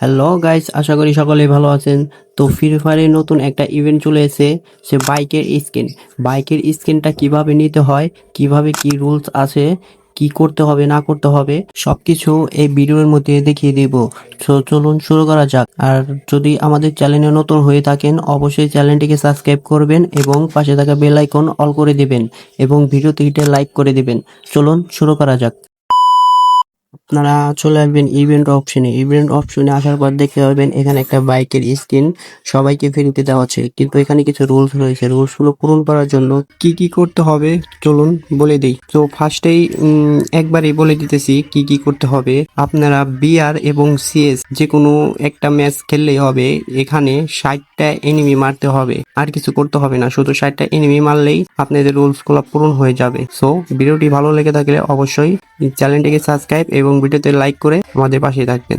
Hello guys আশা করি সকলেই ভালো আছেন। তো ফ্রি ফায়ারে নতুন একটা ইভেন্ট চলে এসেছে, সে বাইকের স্কিন বাইকের স্কিনটা কীভাবে নিতে হয়, কীভাবে কি রুলস আছে, কি করতে হবে, না করতে হবে, সবকিছু এই ভিডিওর মধ্যে দেখিয়ে দিব। চলুন শুরু করা যাক। আর যদি আমাদের চ্যানেলে নতুন হয়ে থাকেন, অবশ্যই চ্যানেলটিকে সাবস্ক্রাইব করবেন এবং পাশে থাকা বেল আইকন অল করে দিবেন এবং ভিডিওতে লাইক করে দিবেন। চলুন শুরু করা যাক। আপনারা চলে আসবেন ইভেন্ট অপশনে ইভেন্ট অপশনে আসার পর দেখতে পাবেন এখানে একটা বাইকের স্ক্রিন সবাইকে ফ্রিতে দেওয়া আছে কিন্তু এখানে কিছু রুলস রয়েছে। রুলসগুলো পূরণ করার জন্য কি কি করতে হবে চলুন বলে দিই। তো ফার্স্টেই একবারই বলে দিতেছি কি কি করতে হবে। আপনারা বিআর এবং সিএস যে কোনো একটা ম্যাচ খেললেই হবে। এখানে ষাটটা এনিমি মারতে হবে। আর কিছু করতে হবে না, শুধু ষাটটা এনিমি মারলেই আপনাদের রুলসগুলো পূরণ হয়ে যাবে। সো ভিডিওটি ভালো লেগে থাকলে অবশ্যই চ্যানেলটিকে সাবস্ক্রাইব এবং ভিডিওতে লাইক করে আমাদের পাশে থাকবেন।